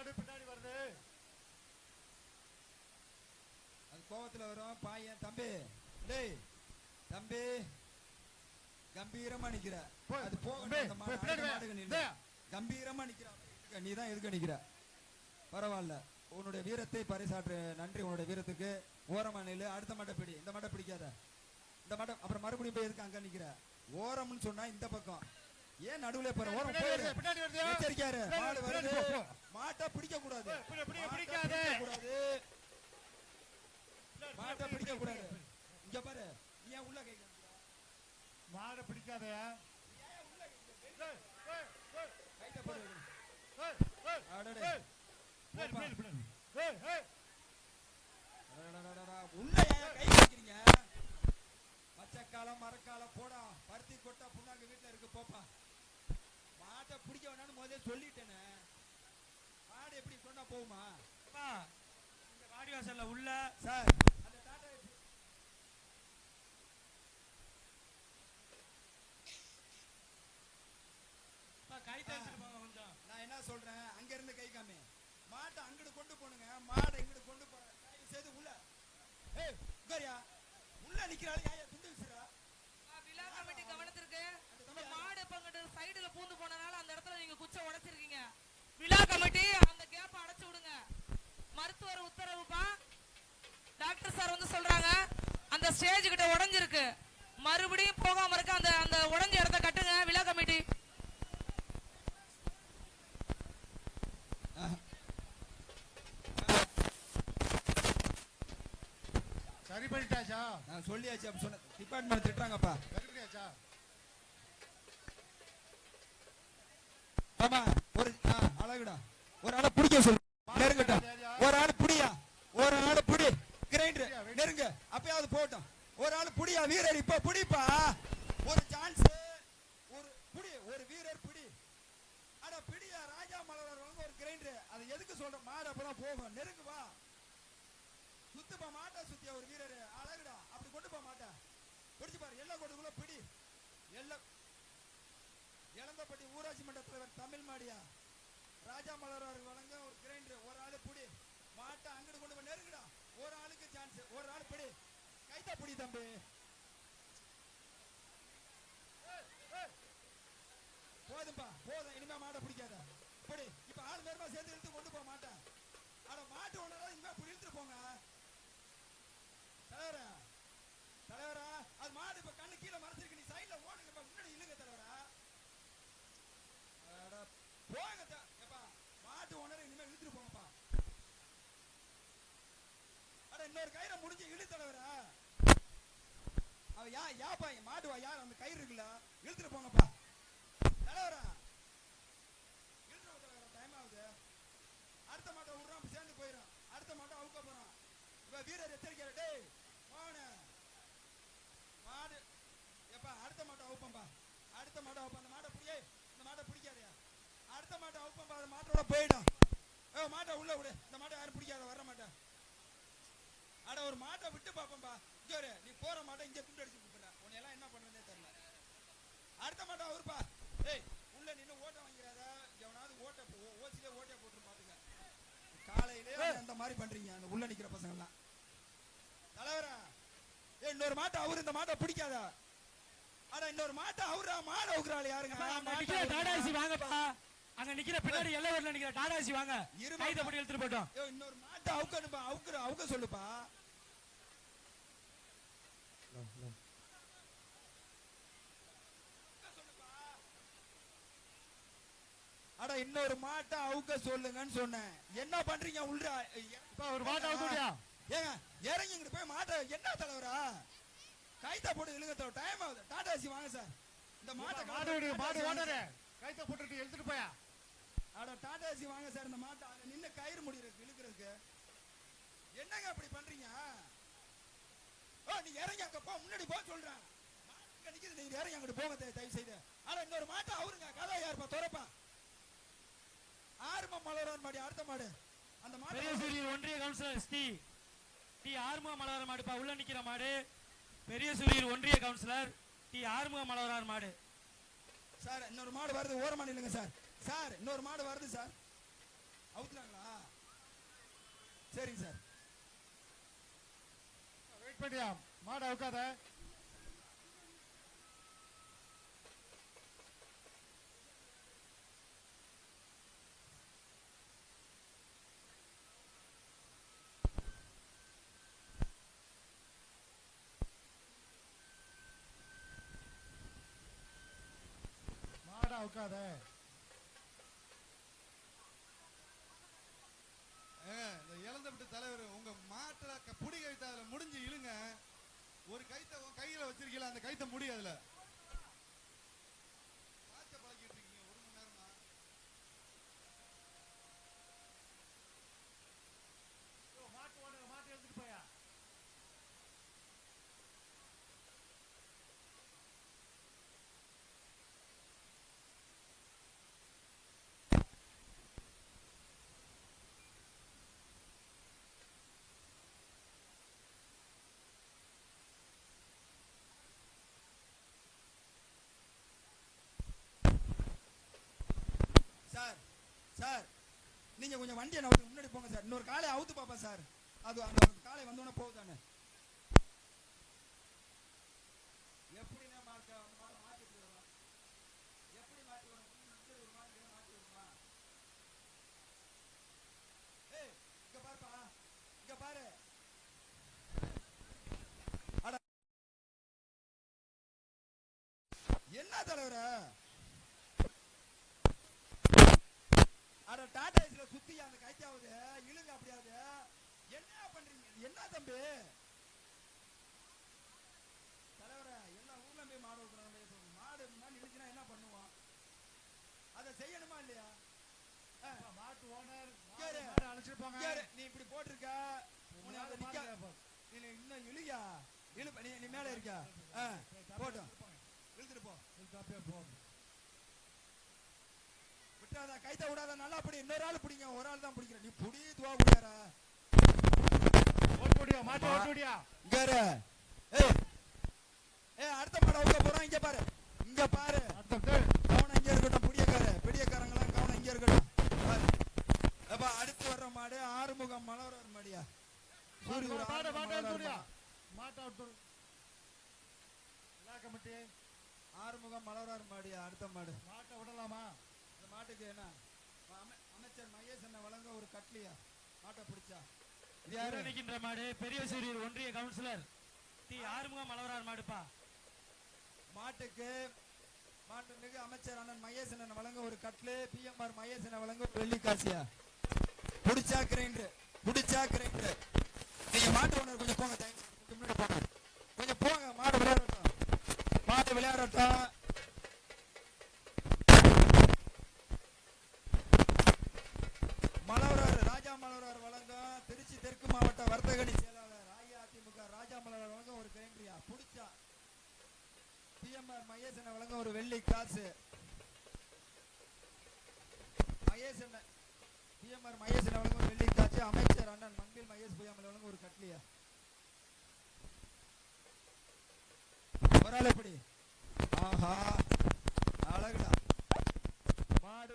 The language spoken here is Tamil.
மாடு பின்னாடி வருது. அது கோவத்துல வரும். பாயன் தம்பி. டேய் தம்பி கம்பீரமா நிக்கிற. அது போக. கம்பீரமா நிக்கிற நீ தான் எதுக்கு நிக்கிற? பரவாயில்ல. உன்னுடைய வீரத்தை பரிசாற்று நன்றி உன்னுடைய வீரத்துக்கு. ஓரமா நில்லு. அடுத்த மாட்டை பிடி. இந்த மாட்டை பிடிக்காத. இந்த மாட்டை அப்புறம் மறுபடியும் போய் எதுக்கு அங்க நிக்கிற? ஓரம்னு சொன்னா இந்த பக்கம். ஏன் நடுவுல போற? ஓரம் போயிரு. எச்சரிக்கையாரு மாடு வருது. மாட்டை பிடிக்க கூடாது பிடிக்காதே. பிடிக்க கூடாது மாட்டை பிடிக்க கூடாது இங்க பாரு. நீ ஏன் உள்ள கை காமிக்கிற? மாடை பிடிக்காத மச்சக்காலம் மரக்காலம் போடா. பருத்தி கொட்டா புண்ணாக்கு வீட்டுல இருக்கு போப்பா. மாட்டை பிடிக்க வேணாம்னு முதல்ல சொல்லிட்டேனே. மாடு எப்படி சொன்னா போகுமா? இந்த வாடி வாசல்ல உள்ள சார். அந்த டாடா ஏசி- அப்பா, கை தேய்ச்சிட்டு போங்க கொஞ்சம். நான் என்ன சொல்றேன்? அங்க இருந்து கை காமி. மாட்டை அங்கிட்டு கொண்டு போனுங்க. மாடை இங்கிட்டு கொண்டு தயவு செய்து உள்ள. ஏய் உட்காரியா உள்ள நிக்கிறாள் ஏன் துண்டு விசிறா? விழா கமிட்டி கவனத்திற்கு. மாடு இப்ப அங்கிட்டு சைடுல பூந்து போனனால அந்த இடத்துல நீங்க குச்சை உடைச்சிருக்கீங்க. விழா கமிட்டி அந்த கேப்ப அடைச்சு விடுங்க உத்தரவுப்பா டாக்டர் சார் வந்து சொல்றாங்க அந்த ஸ்டேஜ் கிட்ட உடைஞ்சிருக்கு. மறுபடியும் போகாம இருக்க அந்த அந்த உடைஞ்ச இடத்த கட்டுங்க விழா கமிட்டி. சரி பண்ணிட்டாச்சா? நான் சொல்லியாச்சு அப்படி சொன்ன டிபார்ட்மெண்ட் திட்டுறாங்கப்பா. சரி பண்ணியாச்சா? ஆமா ஒரு அழகுடா. ஒரு ஆளை பிடிக்க சொல்லு நெருங்கட்டா ஒரு ஆள் புடியா ஒரு ஆள் புடி கிரைண்டர் நெருங்க அப்பயாவது போட்டோம் ஒரு ஆள் புடியா வீரர். இப்ப புடிப்பா? ஒரு சான்ஸ் ஒரு புடி ஒரு வீரர் புடி. அட பிடியா ராஜா மலர் வந்து ஒரு கிரைண்டர் அதை எதுக்கு சொல்ற? மாடு அப்பதான் போகும். நெருங்கு வா. சுத்துப்பா மாட்டா சுத்தியா ஒரு வீரர். அழகுடா. அப்படி கொண்டு போக மாட்டா. பிடிச்சு பாரு. எல்லாம் கொடுக்குள்ள பிடி. எல்லாம் இளந்தப்பட்டி ஊராட்சி மன்ற தலைவர் தமிழ் மாடியா. ராஜா மலர் வழங்க ஒரு கிரைண்டர் ஒரு ஆளு புடி. மாட்டை அங்கிட்டு கொண்டு போய் நெருங்க ஒரு ஆள் பிடி. கைத்த புடி தம்பி. போதும்பா போதும். இனிமே மாட்டை பிடிக்காத. பிடி. இப்ப ஆள் பேருமா சேர்ந்து இழுத்து கொண்டு போக மாட்டேன் ஆனா மாட்டு ஒண்ணு இனிமே இப்படி இழுத்துட்டு போங்க. தலைவரா. தலைவரா. அது மாடு இப்ப கண்ணு கீழே மறைச்சிருக்கு நீ சைடுல ஓடுங்க இப்ப முன்னாடி இழுங்க தலைவரா அட, போங்க த- எப்பா மாட்டு ஓனரை இனிமே இழுத்துட்டு போங்கப்பா அட இன்னொரு கயிறை முடிஞ்சு இழு தலைவரா அவ யா யாப்பா மாட்டு வா யார் அந்த கயிறு இருக்குல்ல? இழுத்துட்டு போங்கப்பா. தலைவரா? இழுத்துட்டு போ தலைவரா டைம் ஆகுது. அடுத்த மாட்டை விடுறான் சேர்ந்து போயிடும் அடுத்த மாட்டை அவுக்க போறான். இப்ப வீரர் எச்சரிக்கை டேய் போன மாடு எப்பா அடுத்த மாட்டை அவுப்பம்பா. அடுத்த மாட்டை அவுப்பா அந்த மாட்டை பிடியே இந்த மாட்டை பிடிக்காதயா. அடுத்த மாட்டை அவுப்பம்பா அந்த மாட்டோட போயிடும் ஏ மாட்டை உள்ள விடு இந்த மாட்டை யாரும் பிடிக்காத வர மாட்டேன் அட ஒரு மாட்டை விட்டு வரு நீ போற மாட்டை இங்க துண்டு அடிச்சு கொடுக்குற உன்னை எல்லாம் என்ன பண்றதே தெரியல. அடுத்த மாட்டை அவருப்பா ஏய் உள்ள நின்னு ஓட்ட வாங்கிறாத எவனாவது ஓட்ட ஓசிலே ஓட்டைய போட்டு பாத்துக்க. காலையிலே அந்த மாதிரி பண்றீங்க அந்த உள்ள நிக்கிற பசங்க எல்லாம் தலைவரா. ஏய் இன்னொரு மாட்டை அவரு இந்த மாட்டை பிடிக்காதா. அட இன்னொரு மாட்டை அவரா மாடை அவுக்குறாள் யாருங்க? டாடாசி வாங்கப்பா. அங்க நிக்கிற பின்னாடி எல்லை வரல நிக்கிற டாடாசி வாங்க. இருமா. கைத படி எடுத்துட்டு போட்டோம். ஏய், இன்னொரு மாட்டை அவுக்கணுப்பா அவுக்குற அவுக்க சொல்லுப்பா. அட இன்னொரு மாட்டை அவுக்க சொல்லுங்கன்னு சொன்னேன். என்ன பண்றீங்க உள்ள இப்ப ஒரு மாட்டை அவுத்துட்டியா ஏங்க இறங்கி இங்கிட்டு போய் மாட்டை என்ன தலைவரா? கைத்தா போட்டு இழுங்க தலைவர் டைம் ஆகுது. டாடா ஏசி வாங்க சார். இந்த மாட்டை மாடு விடு மாடு சார். கைத்த போட்டுட்டு எடுத்துட்டு போயா? அட டாடா ஏசி வாங்க சார் இந்த மாட்டை நின்னு கயிறு முடியிருக்கு இழுக்கிறதுக்கு. என்னங்க அப்படி பண்றீங்க? நீ இறங்கி அங்க போ முன்னாடி போ சொல்றேன் மாடு நிக்குது நீங்க இறங்கி அங்கிட்டு போங்க தயவு- செய்து அட இன்னொரு மாட்டை அவருங்க கதை யாருப்பா துறப்பா. ஆறுமா மலரான் மாடி அடுத்த மாடு. அந்த சூரியர் ஒன்றிய கவுன்சிலர் டி. டி ஆறுமுக மலவர மாடுப்பா உள்ள நிக்கிற மாடு. பெரிய சூரியர் ஒன்றிய கவுன்சிலர் டி ஆறுமுக மலவரார் மாடு. சார் இன்னொரு மாடு வருது ஓரமா நில்லுங்க சார். சார் இன்னொரு மாடு வருது சார். அவுத்துறாங்களா சரிங்க சார். வெயிட் பண்ணியா மாடு உட்காத மாடு அவுக்காத ஏங்க, இந்த இளந்தப்பட்டு தலைவர் உங்க மாட்டுல க- புடி கைத்த அதுல முடிஞ்சு இழுங்க. ஒரு கைத்தை உன் கையில வச்சிருக்கீல அந்த கைத்தை முடியாதுல அதுல காய்ச்ச பழக்கிட்டு இருக்கீங்க ஒரு மணி நேரமா மாட்டு ஓடுற மாட்டு எடுத்துட்டு போயா சார் சார் நீங்கள் கொஞ்சம் வண்டியை நான் முன்னாடி போங்க சார். இன்னொரு காலை அவுத்து பார்ப்பேன் சார். அது அந்த காலை வந்தோடனே போகுதானே? எப்படிண்ணே மாட்ட அந்த மாடை எப்படி மாற்றி எப்படி மாற்றி வரும் இங்க ஒரு மாடு இங்க மாத்தி ஏய் இங்க பாருப்பா. இங்க பாரு. அட. என்ன தலைவரே? அட டாடா ஏசில சுத்தி அந்த கைத்தாவுது இழுங்க அப்படியாவது என்ன பண்றீங்க என்ன தம்பி தலைவரே எல்லா ஊர்ல போய் மாடு விட்டுறாங்க மாடு இழுச்சுனா என்ன பண்ணுவோம் அதை செய்யணுமா இல்லையா மாட்டு ஓனர் கேரு. மாடு அழைச்சிட்டு போங்க இங்க இரு, நீ இப்படி போட்டிருக்க. நீ இன்னும் இழுயா இழு நீ மேல இருக்க போட்டும் இழுத்துட்டு போ விட்டாத கைத்த விடாத நல்லா பிடி. இன்னொரு ஆள் பிடிங்க ஒரு ஆள் தான் பிடிக்கிற நீ புடி துவா குடியாரா ஓட்டு முடியா மாட்டு ஓட்டு முடியா இங்க இரு. ஏய் ஏய் அடுத்த மாட உள்ள போறோம் இங்க பாரு. இங்க பாரு. அடுத்த கவனம் இங்க இருக்கட்டும் பிடியக்கார பிடியக்காரங்களாம் கவனம் இங்க இருக்கட்டும். பாரு. அப்ப அடுத்து வர்ற மாடு ஆறுமுகம் மலவர் மாடியா? மாட்டு மாட்டு கமிட்டி ஆறுமுகம் மலவரார் மாடியா அடுத்த மாடு? மாட்டை விடலாமா? இந்த மாட்டுக்கு என்ன? அம- அமைச்சர் மகேஷ் என்ன வழங்க ஒரு கட்லியா? மாட்டை பிடிச்சா? நிற்கின்ற மாடு பெரிய சூரியர் ஒன்றிய கவுன்சிலர். டி ஆறுமுகம் மலவரார் மாடுப்பா. மாட்டுக்கு மாட்டுக்கு அமைச்சர் அண்ணன் மகேஷ் அண்ணன் வழங்க ஒரு கட்லு பிஎம்ஆர் மகேஷ் அண்ணன் வழங்க ஒரு வெள்ளி காசியா புடிச்சா கிரைண்டர் புடிச்சா கிரைண்டர். நீங்க மாட்டு ஓனர் கொஞ்சம் போங்க. கொஞ்சம் முன்னாடி போங்க. கொஞ்சம் போங்க மாடு விளையாடட்டும். மாடு விளையாடட்டும். தெற்கு மாவட்ட வர்த்தகணி செயலாளர் அஇஅதிமுக ராஜாமலர் வழங்க ஒரு கிரைண்டரியா புடிச்சா. பிஎம்ஆர் மகேசனை வழங்க ஒரு வெள்ளி காசு. மகேசனை பிஎம்ஆர் மகேசனை வழங்க ஒரு வெள்ளி காசு. அமைச்சர் அண்ணன் மங்கில் மகேஷ் பொய்யாமல் வழங்க ஒரு கட்லியா? ஒரு ஆள் எப்படி? ஆஹா அழகுடா. மாடு